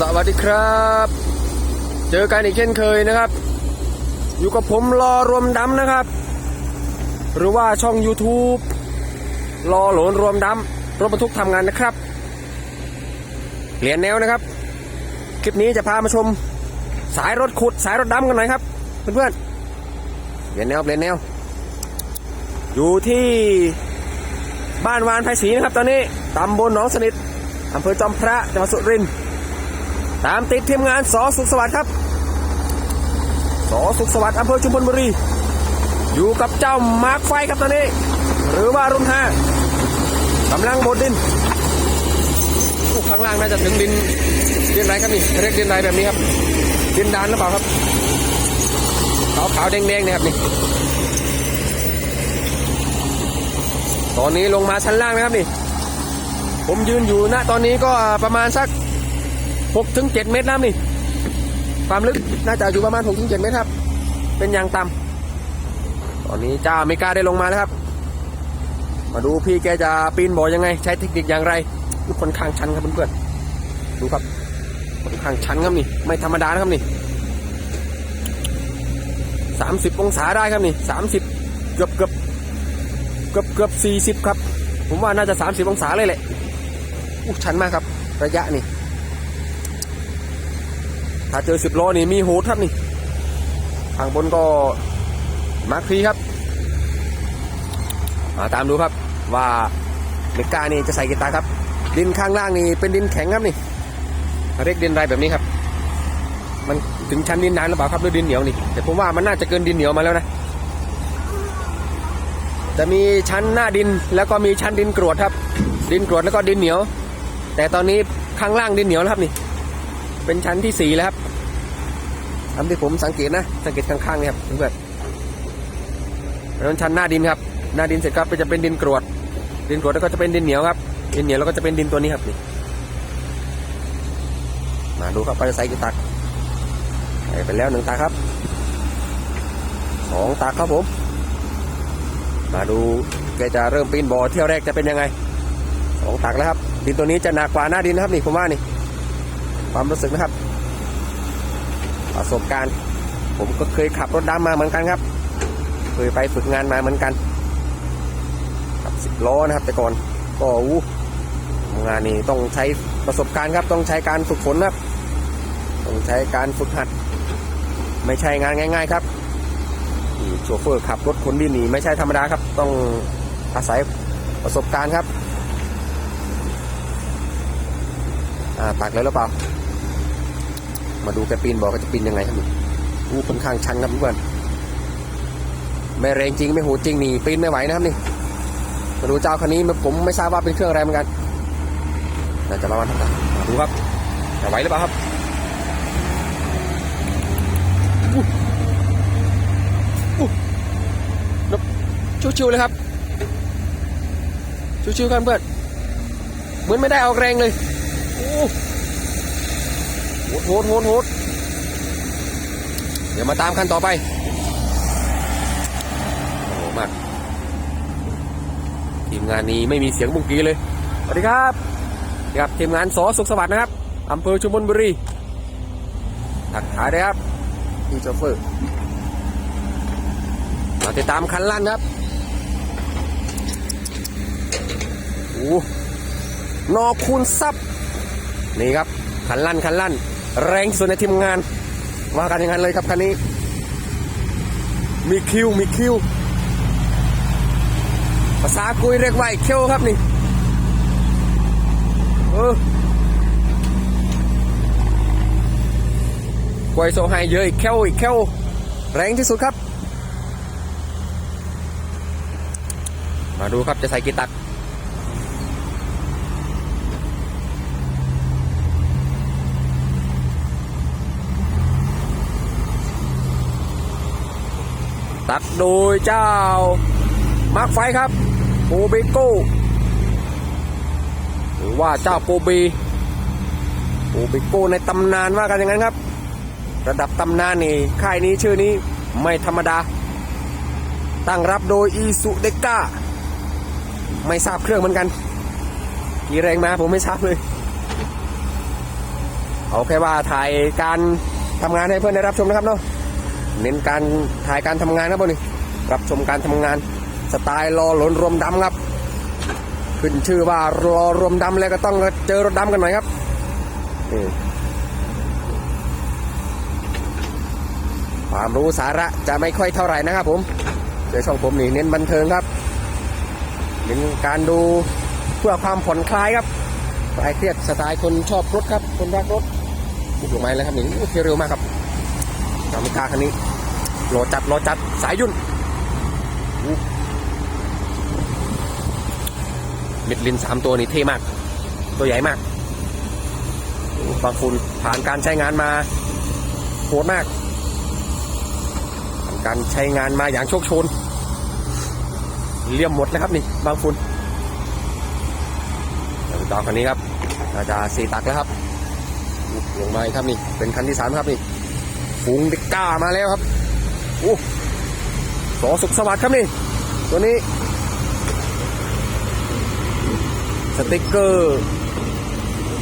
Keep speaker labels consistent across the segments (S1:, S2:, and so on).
S1: สวัสดีครับ เจอกันอีกเช่นเคยนะครับ อยู่กับผมรอรวมดำนะครับ หรือว่าช่อง YouTube รอหลนรวมดำรถบรรทุกทำงานนะครับเปลี่ยนแนวนะครับ คลิปนี้จะพามาชม สายรถขุดสายรถดำกันหน่อยครับ เพื่อนๆเปลี่ยนแนวเปลี่ยนแนว อยู่ที่บ้านวานไผ่ศรีนะครับ ตอนนี้ตำบลหนองสนิทอำเภอจอมพระจังหวัดสุรินทร์ ตามติดทีมงานสอสุขสวัสดิ์ครับสอสุขสวัสดิ์อำเภอชุมพลบุรี อยู่กับเจ้ามาร์คไฟครับตอนนี้ หรือว่ารุ่นห้ากำลังบดดินอู้ข้างล่างน่าจะถึงดินดินอะไรครับนี่เรียกดินอะไรแบบนี้ครับ ดินดานหรือเปล่าครับขาวขาวๆแดงๆเนี่ยครับนี่ตอนนี้ลงมาชั้นล่างนะครับนี่ ผมยืนอยู่ณตอนนี้ก็ประมาณสัก 6ถึง7เมตรแล้วนี่ ความลึกน่าจะอยู่ประมาณ6ถึง7เมตรครับ เป็นอย่างต่ำตอนนี้เจ้าอเมริกาได้ลงมาแล้วครับ มาดูพี่แกจะปีนบ่อยังไง ใช้เทคนิคอย่างไรดูค่อนข้างชันครับเพื่อนๆดูครับคนข้างชันครับนี่ ไม่ธรรมดานะครับนี่30องศาได้ครับนี่30เกือบเกือบเกือบเกือบสี่สิบครับ ผมว่าน่าจะสามสิบองศาเลยแหละอู้ชันมากครับ ระยะนี่ ถ้าเจอสิบโลนี่มีโหดครับนี่ข้างบนก็มาร์คพีครับ มาตามดูครับว่าเมกานี่จะใส่กี่ตาครับ ดินข้างล่างนี่เป็นดินแข็งครับนี่เรียกดินไรแบบนี้ครับ มันถึงชั้นดินนานหรือเปล่าครับหรือดินเหนียวนี่แต่ผมว่ามันน่าจะเกินดินเหนียวมาแล้วนะจะมีชั้นหน้าดินแล้วก็มีชั้นดินกรวดครับ ดินกรวดแล้วก็ดินเหนียว แต่ตอนนี้ข้างล่างดินเหนียวแล้วครับนี่ เป็นชั้นที่สี่แล้วครับทำที่ผมสังเกตนะ สังเกตข้างๆนี่ครับเพื่อนๆแล้วชั้นหน้าดินครับ หน้าดินเสร็จครับก็จะเป็นดินกรวด ดินกรวดแล้วก็จะเป็นดินเหนียวครับ ดินเหนียวแล้วก็จะเป็นดินตัวนี้ครับนี่มาดูครับว่าจะใส่กี่ตักใส่ไปแล้วหนึ่งตักครับ สองตักครับผม มาดูแกจะเริ่มปีนบ่อเที่ยวแรกจะเป็นยังไงสองตักแล้วครับ ดินตัวนี้จะหนักกว่าหน้าดินนะครับนี่ผมว่านี่ ความรู้สึกนะครับ ประสบการณ์ ผมก็เคยขับรถดำมาเหมือนกันครับ เคยไปฝึกงานมาเหมือนกันขับสิบล้อนะครับ แต่ก่อนก็อู้งานนี้ต้องใช้ประสบการณ์ครับ ต้องใช้การฝึกฝนครับ ต้องใช้การฝึกหัด ไม่ใช่งานง่าย ๆ ครับโชเฟอร์ขับรถขนดินนี่ไม่ใช่ธรรมดาครับ ต้องอาศัยประสบการณ์ครับ อ่าตักแล้วหรือเปล่า มาดูแกปีนบอกก็จะปีนยังไงครับนี่อู้ค่อนข้างชันครับเพื่อนไม่แรงจริงไม่โหดจริงนี่ปีนไม่ไหวนะครับนี่มาดูเจ้าคันนี้ผมไม่ทราบว่าเป็นเครื่องอะไรเหมือนกันน่าจะประมาณเท่าไหร่มาดูครับจะไหวหรือเปล่าครับชิวๆเลยครับชิวๆกันเพื่อนเหมือนไม่ได้ออกแรงเลยโอ้ โหดโหดโหดเดี๋ยวมาตามขั้นต่อไปโอ้โหมากทีมงานนี้ไม่มีเสียงบุ้งกีเลยสวัสดีครับสวัสดีครับทีมงานสอสุขสวัสดิ์นะครับอำเภอชุมพลบุรีทักทายได้ครับพี่โชเฟอร์มาติดตามคันลั่นครับโอ้นอคูณซับนี่ครับคันลั่นคันลั่น แรงที่สุดในทีมงานมากันอย่างนั้นเลยครับคันนี้ มีคิวมีคิวภาษาคุยเรียกว่าไอ้เคียวครับนี่เออกวยโซไฮเยอะอีกเคียวอีกเคียวแรงที่สุดครับ มาดูครับจะใส่กี่ตัก ตักโดยเจ้า มาร์คไฟครับโปเบโก้หรือว่าเจ้าโปบีโปเบโก้ในตำนานว่ากันอย่างนั้นครับ ระดับตำนานนี่ค่ายนี้ชื่อนี้ไม่ธรรมดา ตั้งรับโดยอีสุเดก้าไม่ทราบเครื่องเหมือนกันกี่แรงมาผมไม่ทราบเลยเอเอาแค่ว่าถ่ายการทำงานให้เพื่อนได้รับชมนะครับเนาะ เน้นการถ่ายการทำงานครับพวกนี้รับชมการทำงาน สไตล์รอหลนรวมดำครับ ขึ้นชื่อว่ารอรวมดำแล้วก็ต้องเจอรถดำกันหน่อยครับความรู้สาระจะไม่ค่อยเท่าไหร่นะครับ ผมเดี๋ยวช่องผมนี่เน้นบันเทิงครับเน้นการดูเพื่อความผ่อนคลายครับคลายเครียดสไตล์คนชอบรถครับคนรักรถบุกลงไม้แล้วครับนี่โอเคเร็วมากครับ จามิกาคันนี้โหลจัดโหลจัดสายยุ่นมิดลินสามตัวนี่เท่มาก ตัวใหญ่มากบางคุณผ่านการใช้งานมาโหดมากการใช้งานมาอย่างโชคโชนเลี่ยมหมดนะครับนี่บางฝุ่นจอคันนี้ครับน่าจะสี่ตักแล้วครับลงมาครับนี่เป็นคันที่สามครับนี่ฝูง ก้ามาแล้วครับโอ้สอสุขสวัสดิ์ครับนี่ ตัวนี้ สติกเกอร์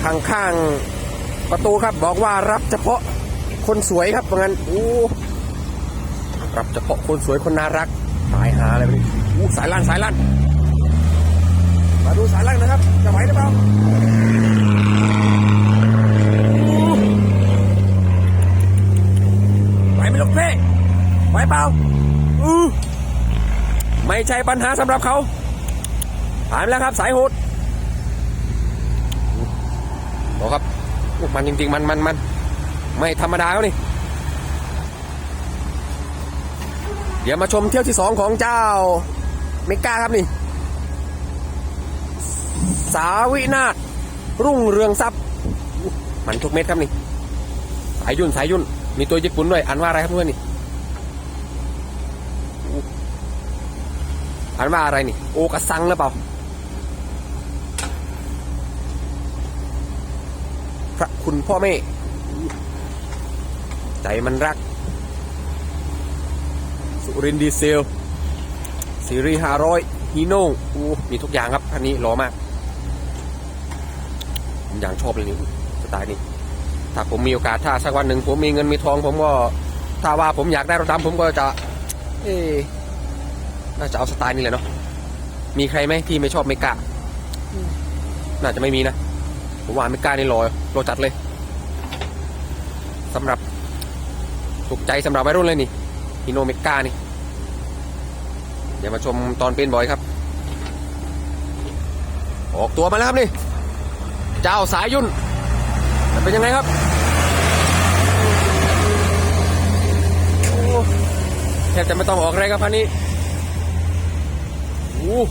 S1: ข้างๆประตูครับ บอกว่ารับเฉพาะคนสวยครับเพราะงั้นโอ้รับเฉพาะคนสวยคนน่ารักตายหาอะไรไปดิอู้สายล่างสายล่างมาดูสายล่างนะครับ จะไหวหรือเปล่าอู้ไหวไหมลูกเพ่ไหว เปล่าอู้ไม่ใช่ปัญหาสำหรับเขาผ่านแล้วครับ สายโหดบอกครับมันจริงๆ มันมันมันไม่ธรรมดาเขานี่เดี๋ยวมาชมเที่ยวที่สองของเจ้าเมก้าครับนี่ สาวินาศรุ่งเรืองทรัพย์ มันทุกเม็ดครับนี่ สายยุ่นสายยุ่น มีตัวญี่ปุ่นด้วยอ่านว่าอะไรครับเพื่อนนี่ อ่านว่าอะไรนี่ โอกระสังหรือเปล่า พระคุณพ่อแม่ ใจมันรัก สุรินดีเซลซีรีส์500ฮีโน่อู้มีทุกอย่างครับคันนี้หล่อมากผมอย่างชอบเลยนี่สไตล์นี้ ถ้าผมมีโอกาสถ้าสักวันหนึ่งผมมีเงินมีทอง ผมก็ถ้าว่าผมอยากได้รถดำผมก็จะ เอ๊ะ น่าจะเอาสไตล์นี้เลยเนาะมีใครไหมที่ไม่ชอบเมกาน่าจะไม่มีนะผมว่าเมกานี่รอรอจัดเลยสำหรับถูกใจสำหรับวัยรุ่นเลยนี่ฮิโนเมกานี่เดี๋ยวมาชมตอนเป็นบอยครับ ออกตัวมาแล้วครับนี่ เจ้าสายยุ่นจะเป็นยังไงครับโอ้แทบจะไม่ต้องออกแรงครับพันนี้ อู้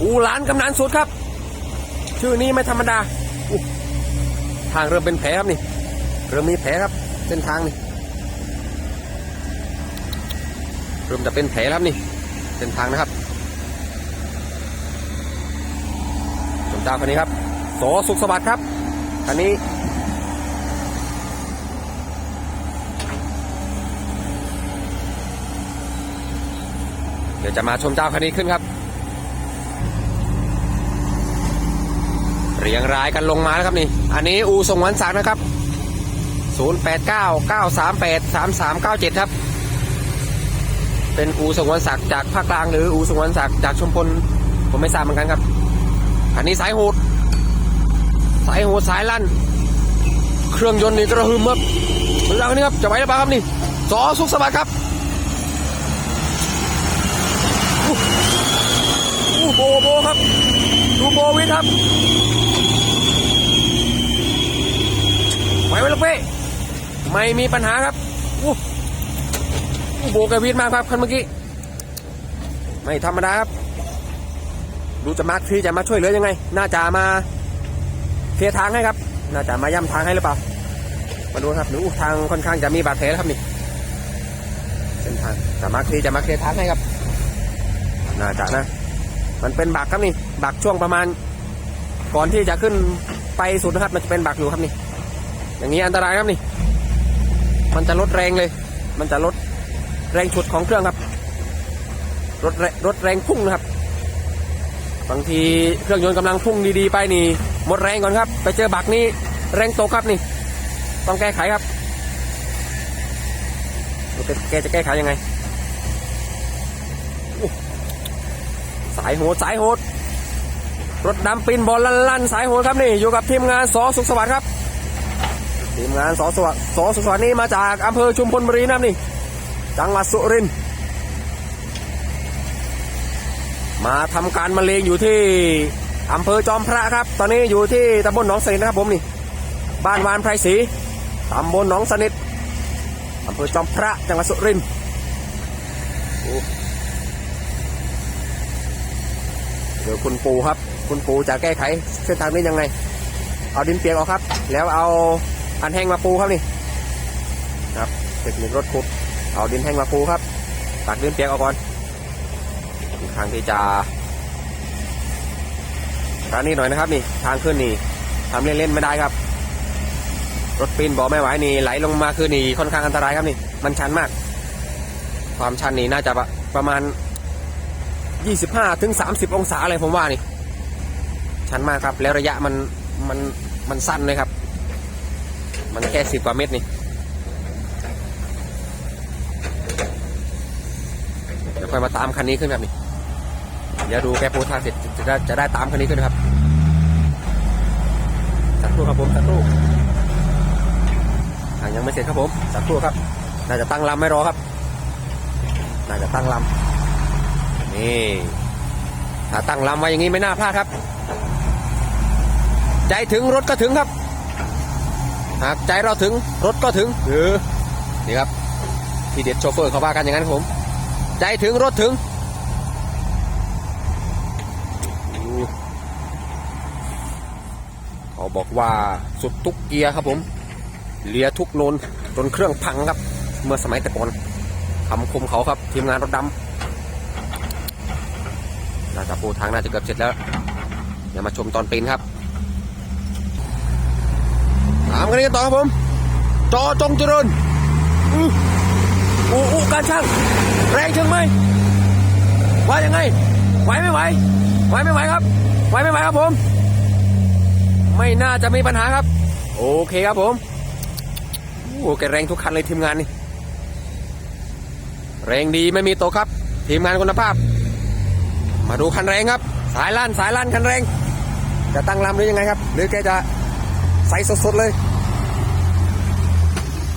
S1: อู้หลานกำนันสุดครับ ชื่อนี้ไม่ธรรมดาอู้ทางเริ่มเป็นแผลครับนี่ เริ่มมีแผลครับ เส้นทางนี่เริ่มจะเป็นแผลครับนี่เส้นทางนะครับชมเจ้าคันนี้ครับโสสุขสวัสดิ์ครับคันนี้ ดี๋ยวจะมาชมเจ้าคันนี้ขึ้นครับ เรียงรายกันลงมาแล้วครับนี่ อันนี้อูทรงวันศักดิ์นะครับ 089 938 3397 ครับ เป็นอูสงวนศักดิ์จากภาคกลางหรืออูสงวนศักดิ์จากชุมพลผมไม่ทราบเหมือนกันครับ อันนี้สายโหด สายโหดสายลั่น เครื่องยนต์นี่กระหึ่มครับดูดังนี้ครับจะไหวหรือเปล่าครับนี่สอสุขสวัสดิ์ครับอู้อู้โบโบครับดูโบ วิทครับไหวไหมลูกเป้ไม่มีปัญหาครับอู้โบกวิดมากครับคันเมื่อกี้ ไม่ธรรมดาครับดูจะมาร์คที่จะมาช่วยเหลือยังไง น่าจะมาเคลียร์ทางให้ครับ น่าจะมาย่ำทางให้หรือเปล่า มาดูครับหนูทางค่อนข้างจะมีบาดแผลแล้วครับนี่เส้นทางจะมาร์คที่จะมาเคลียร์ทางให้ครับ น่าจะนะ มันเป็นบักครับนี่บักช่วงประมาณ ก่อนที่จะขึ้นไปสุดนะครับ มันจะเป็นบักอยู่ครับนี่ อย่างนี้อันตรายครับนี่ มันจะลดแรงเลย มันจะลดแรงฉุดของเครื่องครับรถแรรถแรงพุ่งนะครับ บางทีเครื่องยนต์กำลังพุ่งดีๆไปนี่หมดแรงก่อนครับ ไปเจอบักนี้แรงตกครับนี่ ต้องแก้ไขครับแกจะแก้ไขยังไงอู้สายโหดสายโหด รถดำปินบอลลั่นสายโหดครับนี่อยู่กับทีมงานสอสุขสวัสดิ์ครับ ทีมงานสอสวัสดิ์สอสุขสวัสดิ์นี่มาจากอำเภอชุมพลบุรีนะครับนี่ จังหวัดสุรินทร์มาทำการมะเร็งอยู่ที่อำเภอจอมพระครับ ตอนนี้อยู่ที่ตำบลหนองสนิทนะครับผมนี่ บ้านวานไพรศรีตำบลหนองสนิทอำเภอจอมพระจังหวัดสุรินทร์โอ้ เดี๋ยวคุณปูครับ คุณปูจะแก้ไขเส้นทางนี้ยังไง เอาดินเปียกออกครับ แล้วเอาอันแห้งมาปูครับนี่ครับเทคนิครถขุดเอาดินแห้งมาปูครับตักดินเปียกออกก่อนทางที่จะร้านนี้หน่อยนะครับนี่ทางขึ้นนี่ทำเล่นๆไม่ได้ครับ รถปีนบ่อไม่ไหวนี่ไหลลงมาคือนี่ค่อนข้างอันตรายครับนี่ มันชันมาก ความชันนี่น่าจะประประมาณ 25ถึง30 องศาเลยผมว่านี่ ชันมากครับ แล้วระยะมันมันมันสั้นเลยครับ มันแค่สิบกว่าเมตรนี่เดี๋ยวค่อยมาตามคันนี้ขึ้นครับนี่เดี๋ยวดูแกปูทางเสร็จจะได้จะได้ตามคันนี้ขึ้นครับสักครู่ครับผมสักครู่ทางยังไม่เสร็จครับผมสักครู่ครับ น่าจะตั้งลำไม่รอครับ น่าจะตั้งลำ นี่ถ้าตั้งลำไว้อย่างนี้ไม่น่าพลาดครับ ใจถึงรถก็ถึงครับ หากใจเราถึงรถก็ถึงเออนี่ครับที่เด็ดโชเฟอร์เขาว่ากันอย่างนั้นผม ใจถึงรถถึงเขาบอกว่าสุดทุกเกียร์ครับผมเลียทุกโนนจนเครื่องพังครับ เมื่อสมัยแต่ก่อนคำคมเขาครับ ทีมงานรถดำ น่าจะปูทางน่าจะเกือบเสร็จแล้ว เดี๋ยวมาชมตอนปีนครับตามกันกันต่อครับผม จอจงเจริญอู้อู้อู้การช่างแรงถึงไหมว่ายังไง ไหวไม่ไหว ไหวไม่ไหวครับ ไหวไม่ไหวครับผม ไม่น่าจะมีปัญหาครับ โอเคครับผมโอ้แกแรงทุกคันเลยทีมงานนี่ แรงดีไม่มีตกครับ ทีมงานคุณภาพ มาดูคันแรงครับ สายลั่นสายลั่นคันแรง จะตั้งลำหรือยังไงครับ หรือแกจะใส่สดๆเลย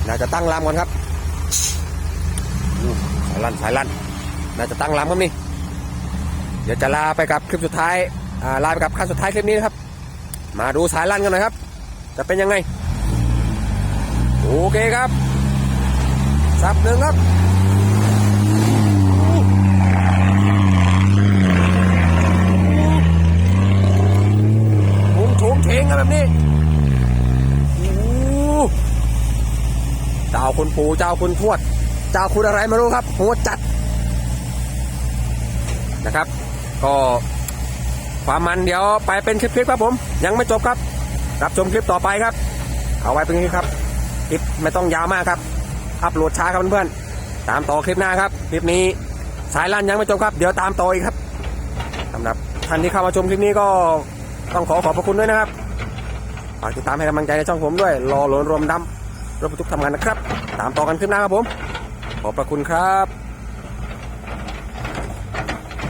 S1: น่าจะตั้งลำก่อนครับสายลั่นสายลั่นน่าจะตั้งลำครับนี่ เดี๋ยวจะลาไปกับคลิปสุดท้ายาลาไปกับขั้นสุดท้ายคลิปนี้นะครับ มาดูสายลั่นกันหน่อยครับ จะเป็นยังไง โอเคครับสับหนึ่งครับมุงโฉง เฉงกันแบบนี้โอ้โหเจ้าคุณปู่เจ้าคุณทวด เจ้าคุณอะไรไม่รู้ครับโหดจัดนะครับ ก็ความมันเดี๋ยวไปเป็นคลิปๆครับผม ยังไม่จบครับ รับชมคลิปต่อไปครับ เอาไว้เป็นคลิปครับ คลิปไม่ต้องยาวมากครับ อัปโหลดช้าครับเพื่อนๆตามต่อคลิปหน้าครับ คลิปนี้สายลั่นยังไม่จบครับ เดี๋ยวตามต่ออีกครับสำหรับท่านที่เข้ามาชมคลิปนี้ก็ ต้องขอขอบพระคุณด้วยนะครับฝากติดตามให้กำลังใจในช่องผมด้วย รอโหลนรวมดำรถบรรทุกทำงานนะครับ ตามต่อกันขึ้นหน้าครับผม ขอบพระคุณครับ